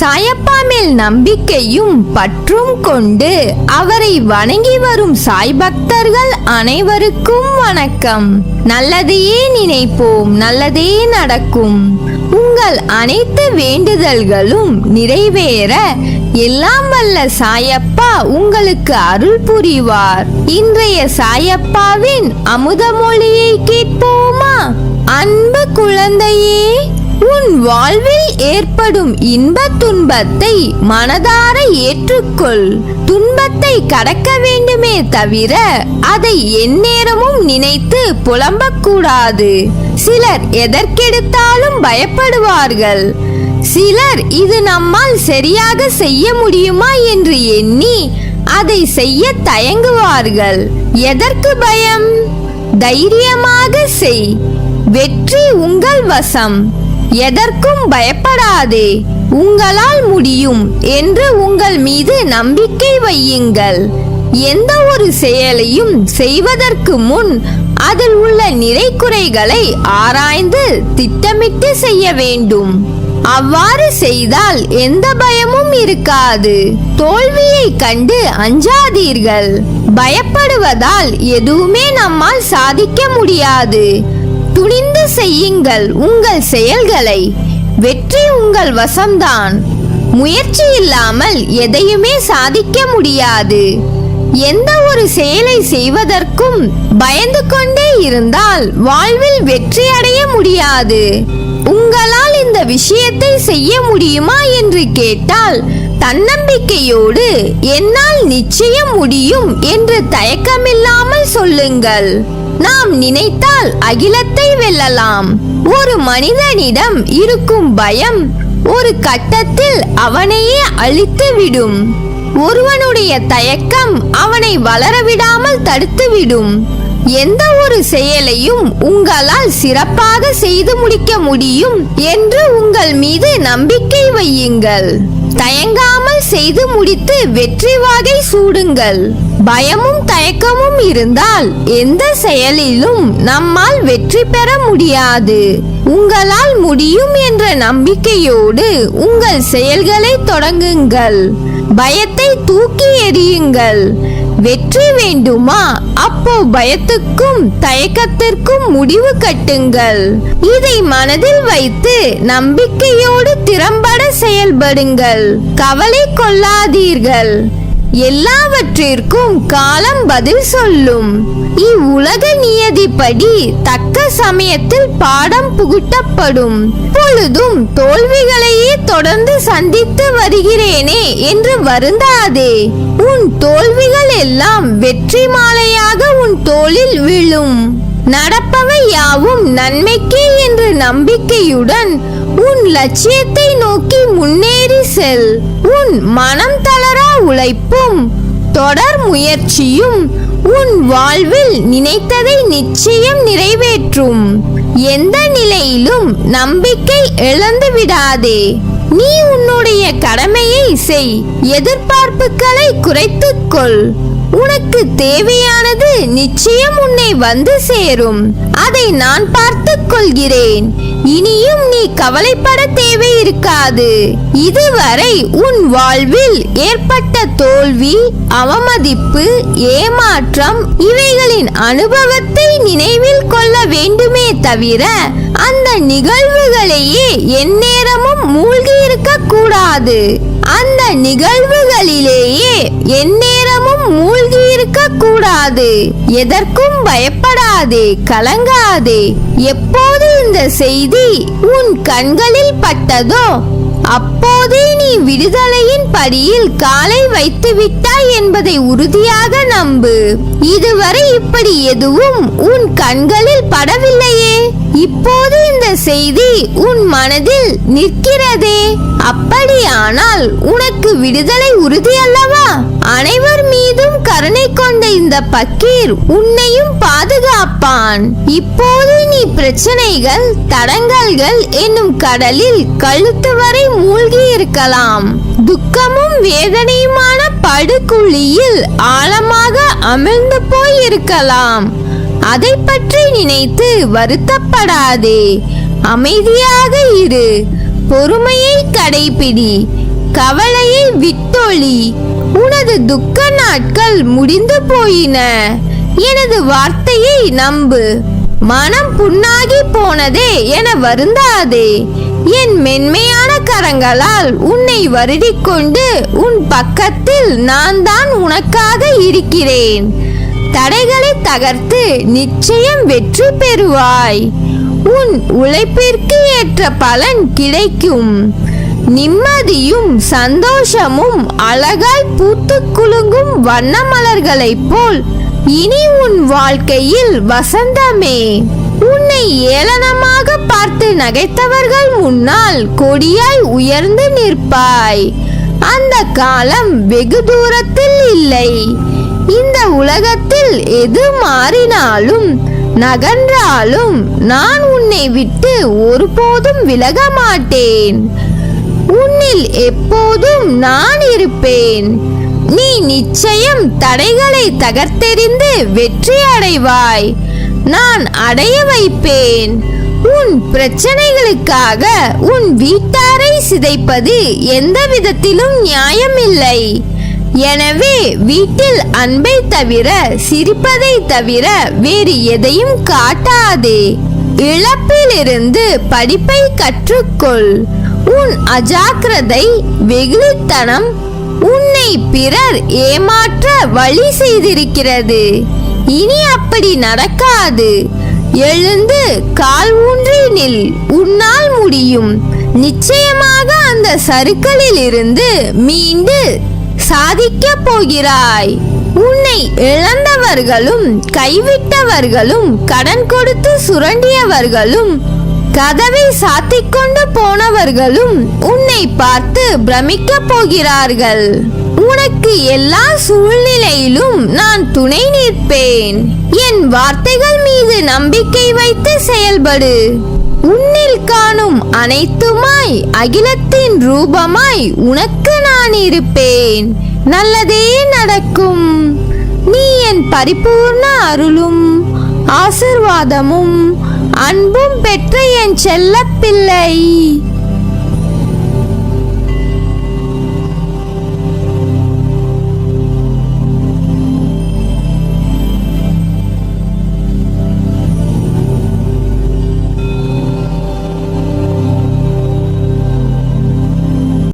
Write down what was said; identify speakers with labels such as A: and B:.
A: சாயப்பா மேல் நம்பிக்கையும் பற்றும் கொண்டு அவரை வணங்கி வரும் சாய் பக்தர்கள் அனைவருக்கும் வணக்கம். நல்லதையே நினைப்போம் நல்லதே நடக்கும். உங்கள் அனைத்து வேண்டுதல்களும் நிறைவேற எல்லாம் வல்ல சாயப்பா உங்களுக்கு அருள் புரிவார். இன்றைய சாயப்பாவின் அமுதமொழியை கேட்போமா? அன்பு குழந்தையே உன் வாழ்வில் ஏற்படும் இன்ப துன்பத்தை மனதார ஏற்றுக்கொள். துன்பத்தை கடக்க வேண்டுமே தவிர அதை எந்நேரமும் நினைத்து புலம்பக்கூடாது. சிலர் எதற்கெடுத்தாலும் பயப்படுவார்கள். சிலர் இது நம்மால் சரியாக செய்ய முடியுமா என்று எண்ணி அதை செய்ய தயங்குவார்கள். எதற்கு பயம்? தைரியமாக செய். வெற்றி உங்கள் வசம். எதற்கும் பயப்படாதே. உங்களால் முடியும் என்று உங்கள் மீது நம்பிக்கை வையுங்கள். எந்த ஒரு செயலையும் செய்வதற்கு முன் அதில் உள்ள நிறை குறைகளை ஆராய்ந்து திட்டமிட்டு செய்ய வேண்டும். அவ்வாறு செய்தால் எந்த பயமும் இருக்காது. தோல்வியை கண்டு அஞ்சாதீர்கள். பயப்படுவதால் எதுவுமே நம்மால் சாதிக்க முடியாது. துணிந்து செய்யுங்கள் உங்கள் செயல்களை. வெற்றி உங்கள் வசம்தான். முயற்சி இல்லாமல் எதையுமே சாதிக்க முடியாது. எந்த ஒரு செயலை செய்வதற்கும் பயந்து கொண்டே இருந்தால் வாழ்வில் வெற்றி அடைய முடியாது. உங்களால் இந்த விஷயத்தை செய்ய முடியுமா என்று கேட்டால் தன்னம்பிக்கையோடு என்னால் நிச்சயம் முடியும் என்று தயக்கமில்லாமல் சொல்லுங்கள். நாம் நினைத்தால் அகிலத்தை வெல்லலாம். ஒரு மனிதனிடம் இருக்கும் பயம் ஒரு கட்டத்தில் அவனையே அழித்துவிடும். ஒருவனுடைய தயக்கம் அவனை வளரவிடாமல் தடுத்துவிடும். எந்த ஒரு செயலையும் உங்களால் சிறப்பாக செய்து முடிக்க முடியும் என்று உங்கள் மீது நம்பிக்கை வையுங்கள். தயங்காமல் செய்து முடித்து வெற்றி வாகை சூடுங்கள். பயமும் தயக்கமும் இருந்தால் எந்த செயலிலும் நம்மால் வெற்றி பெற முடியாது. உங்களால் முடியும் என்ற நம்பிக்கையோடு உங்கள் செயல்களை தொடங்குங்கள். பயத்தை தூக்கி எறியுங்கள். வெற்றி வேண்டுமா? அப்போ பயத்துக்கும் தயக்கத்திற்கும் முடிவு கட்டுங்கள். இதை மனதில் வைத்து நம்பிக்கையோடு திறம்பட செயல்படுங்கள். கவலை கொள்ளாதீர்கள். எல்லாவற்றிற்கும் காலம் பதில் சொல்லும். இவ்வுலக நியதிப்படி தக்க சமயத்தில் பாடம் புகுட்டப்படும். பொழுதும் தோல்விகள் தொடர்ந்து சந்தித்து வருகிறேனே என்று வருந்தாதே. உன் தோல்விகள் எல்லாம் வெற்றி மாலையாக உன் தோளில் விழும். நடப்பவை யாவும் நன்மைக்கே என்ற நம்பிக்கையுடன் உன் லட்சியத்தை நோக்கி முன்னேறி செல். உன் மனம் தளரா உழைப்பும் தொடர் முயற்சியும் உன் வாழ்வில் நினைத்ததை நிச்சயம் நிறைவேற்றும். எந்த நிலையிலும் நம்பிக்கை இழந்து விடாதே. நீ உன்னுடைய கடமையை செய். எதிர்பார்ப்புகளை குறைத்துக்கொள் உனக்கு தேவையானது நிச்சயம் உன்னை வந்து சேரும். அதை நான் பார்த்துக் கொள்கிறேன். இனியும் நீ கவலைப்பட தேவை கூடாது. இதுவரை உன் வாழ்வில் ஏற்பட்ட தோல்வி அவமதிப்பு ஏமாற்றம் இவைகளின் அனுபவத்தை நினைவில் கொள்ள வேண்டுமே தவிர அந்த நிகழ்வுகளையே எந்நேரமும் மூழ்கி இருக்க கூடாது. அந்த நிகழ்வுகளிலேயே எந்நேரம் மூழ்கி இருக்க கூடாது எதற்கும் பயப்படாதே கலங்காதே. எப்போது இந்த செய்தி உன் கண்களில் பட்டதோ அப்போதே நீ விடுதலையின் படியில் காலை வைத்து விட்டாய் என்பதை உறுதியாக நம்பு. இதுவரை இப்படி எதுவும் உன் கண்களில் படவில்லையே. இப்போது இந்த செய்தி உன் மனதில் நிற்கிறதே. அப்படியானால் உனக்கு விடுதலை உறுதி அல்லவா அனைவர் மீதும் கருணை கொண்ட இந்த பக்கீர் உன்னையும் பாதுகாப்பான். இப்போது நீ பிரச்சனைகள் தடங்கல்கள் என்னும் கடலில் கழுத்து வரை மூழ்கி இருக்கலாம். துக்கமும் வேதனையுமான படுகுழியில் ஆழமாக அமிழ்ந்து போய் இருக்கலாம். அதை பற்றி நினைத்து வருத்தப்படாதே. அமைதியாக இரு. பொறுமையை கடைபிடி கவலையை விட்டொழி. உனது துக்க நாட்கள் முடிந்து போயின. எனது வார்த்தையை நம்பு. மனம் புண்ணாகி போனதே என வருந்தாதே. என் மென்மையான கரங்களால் உன்னை வருடிக்கொண்டு உன் பக்கத்தில் நான் தான் உனக்காக இருக்கிறேன். தடைகளை தகர்த்து நிச்சயம் வெற்றி பெறுவாய். உன் உழைப்பிற்கு ஏற்ற பலன் கிடைக்கும். நிம்மதியும் சந்தோஷமும் அழகாய் பூத்து குலுங்கும் வண்ண மலர்களைப் போல் இனி உன் வாழ்க்கையில் வசந்தமே. உன்னை ஏளனமாக பார்த்து நகைத்தவர்கள் முன்னால் கொடியாய் உயர்ந்து நிற்பாய். அந்த காலம் வெகு தூரத்தில் இல்லை. இந்த உலகத்தில் எது மாறினாலும் நகன்றாலும் நான் உன்னை விட்டு ஒருபோதும் விலக மாட்டேன் உன்னில் எப்போதும் நான் இருப்பேன். நீ நிச்சயம் தடைகளை தகர்த்தெறிந்து வெற்றி அடைவாய். நான் அடைய வைப்பேன். உன் பிரச்சனைகளுக்காக உன் வீட்டாரை சிதைப்பது எந்த விதத்திலும் நியாயமில்லை. எனவே வீட்டில் அன்பை தவிர சிரிப்பதை தவிர வேறு எதையும் காட்டாதே. இழப்பிலிருந்து படிப்பை கற்றுக்கொள். உன் அஜாக்கிரதை வெகுளித்தனம் உன்னை பிறர் ஏமாற்ற வழி செய்திருக்கிறது. இனி அப்படி நடக்காது. எழுந்து கால் ஊன்றி நில். உன்னால் முடியும். நிச்சயமாக அந்த சருக்களில் இருந்து மீண்டு சாதிக்க போகிறாய் உன்னை இழந்தவர்களும் கைவிட்டவர்களும் கடன் கொடுத்து சுரண்டியவர்களும் கதவை சாத்திக்கொண்டு போனவர்களும் உன்னை பார்த்து பிரமிக்க போகிறார்கள். உனக்கு எல்லா சூழ்நிலையிலும் நான் துணை நிற்பேன். என் வார்த்தைகள் மீது நம்பிக்கை வைத்து செயல்படு. உன்னில் காணும் அனைத்துமாய் அகிலத்தின் ரூபமாய் உனக்கு நான் இருப்பேன். நல்லதே நடக்கும். நீ என் பரிபூர்ண அருளும் ஆசிர்வாதமும் அன்பும் பெற்ற என் செல்லப்பிள்ளை.